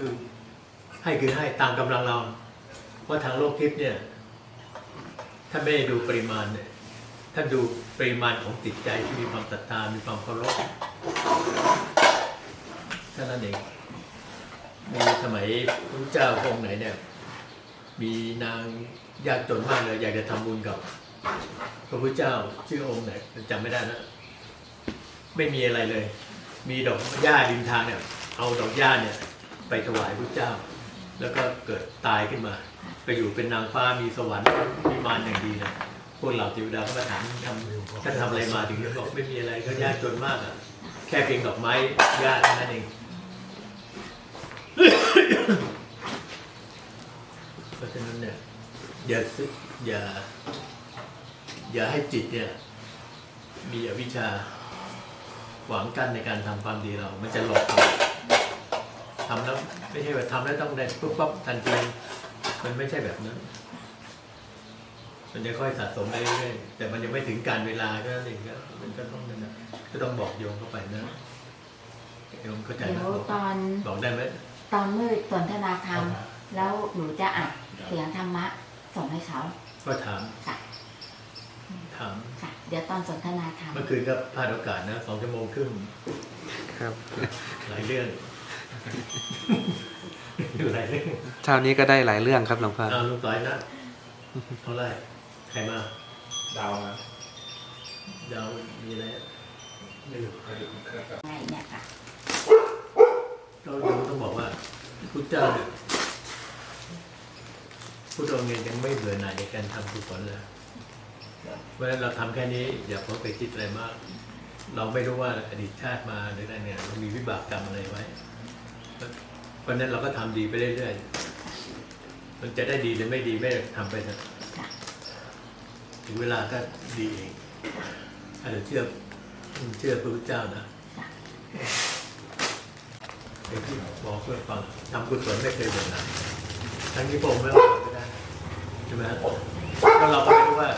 คือให้คือให้ตามกำลังเราเพราะทางโลกทิพย์เนี่ยท่านไม่ได้ดูปริมาณเนี่ยท่านดูปริมาณของจิตใจที่มีความศรัทธามีความเคารพแค่นั้นเองมีสมัยพระพุทธเจ้าองค์ไหนเนี่ย มีนางยากจนมากเลยอยากจะทำบุญกับ พระพุทธเจ้าชื่อองค์ไหนจำไม่ได้นะ ไม่มีอะไรเลย มีดอกหญ้าริมทางเนี่ย เอาดอกหญ้าเนี่ยไปถวายพระเจ้า แล้วก็เกิดตายขึ้นมา ไปอยู่เป็นนางฟ้ามีสวรรค์มีมารอย่างดีนะพวกเหล่าเทวดาก็มาถามทำท่านทำอะไรมาถึงได้บอกไม่มีอะไรก็ยากจนมากอะแค่เพียงดอกไม้หญ้าเท่านั้นเองเพราะฉะนั้นเนี่ยอย่าซึอย่า อย่าให้จิตเนี่ย มีอวิชชาหวังกั้นในการทำความดีเรา มันจะหลอกเรา ทำแล้วไม่ใช่ว่าทำแล้วต้องได้ปุ๊บปั๊บทันทีมันไม่ใช่แบบนั้น มันจะค่อยสะสมไปเรื่อยๆแต่มันยังไม่ถึงการเวลาก็นั่นเองก็มันก็ต้องนั่นนะก็ต้องบอกโยมเข้าไปนะโยมเข้าใจเดี๋ไหมยวบอกตอน บอกได้ไหมตอนมืดสนทนาธรรม แล้วหนูจะอัดเสียงธรรมะส่งให้เขาก็ถามค่ะถามค่ะ เดี๋ยวตอนสนทนาธรรมเมื่อคืนก็พลาดโอกาสนะสองชั่วโมงครึ่งครับ หลายเรื่อง หลายเรื่องเช้านี้ก็ได้หลายเรื่องครับหลวงพ่อเอาลุงต่อยนะเท่าไหรใครมาดาวนะดาวมีอะไรอะไม่รู้ใครดูครับไงเนี่ยค่ะก็โยมต้องบอกว่าพุทธเจ้าเนี่ยพุทธองค์เนี่ยยังไม่เบื่อหน่ายในการทำกุศลเลยเพราะฉะนั้นเราทำแค่นี้อย่าเพิ่งไปคิดอะไรมาก เราไม่รู้ว่าอดีตชาติมาหรืออะไรเนี่ยเรามีวิบากกรรมอะไรไว้ เพราะนั้นเราก็ทำดีไปเรื่อยๆ มันจะได้ดีหรือไม่ดีไม่ทำไปนะถึงเวลาก็ดีเองอาจจะเชื่อเชื่อพระพุทธเจ้านะไอ้ที่บอกเพื่อฟังทำกุศลไม่เคยเบื่อน่ายทั้งที่พระองค์ไม่ว่าก็ได้ใช่ไหมฮะก็เราก็ไม่รู้ว่า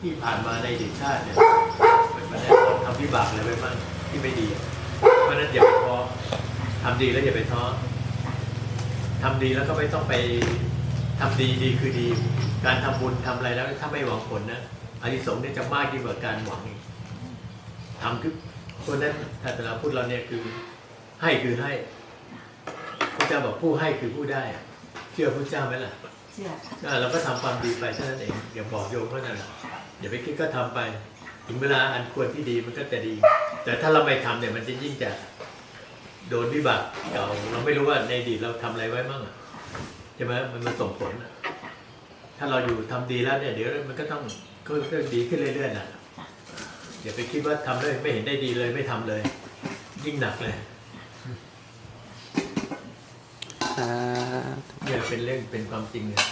ที่ผ่านมาในอดีตชาติเนี่ยมันได้ทำวิบากอะไรไว้บ้างที่ไม่ดี เพราะนั้นอย่าไปท้อ ทำดีแล้วอย่าไปท้อทำดีแล้วก็ไม่ต้องไปทำดีดีคือดี การทำบุญทำอะไรแล้วถ้าไม่หวังผลนะอานิสงส์เนี่ยจะมากยิ่งกว่าการหวังอีกทำคือคนนั้นศาสนาพุทธเราเนี่ยคือให้คือให้พระเจ้าบอกผู้ให้คือผู้ได้อะเชื่อพระเจ้าไหมล่ะเชื่อค่ะอ่าเราก็ทำความดีไปเท่านั้นเองอย่าบอกโยมเท่านั้นแหละอย่าไปคิดก็ทำไป ถึงเวลาอันควรที่ดีมันก็จะดี แต่ถ้าเราไม่ทำเนี่ยมันจะยิ่งจะ โดนวิบากเก่าเราไม่รู้ว่าในอดีตเราทำอะไรไว้บ้างอะใช่ไหมมันมาส่งผลอะถ้าเราอยู่ทำดีแล้วเนี่ยเดี๋ยวมันก็ต้องก็ก็ดีขึ้นเรื่อยๆนะอย่าไปคิดว่าทำเลยไม่เห็นได้ดีเลยไม่ทำเลย ยิ่งหนักเลยสาธุเนี่ยเป็นเรื่องเป็นความจริงเลย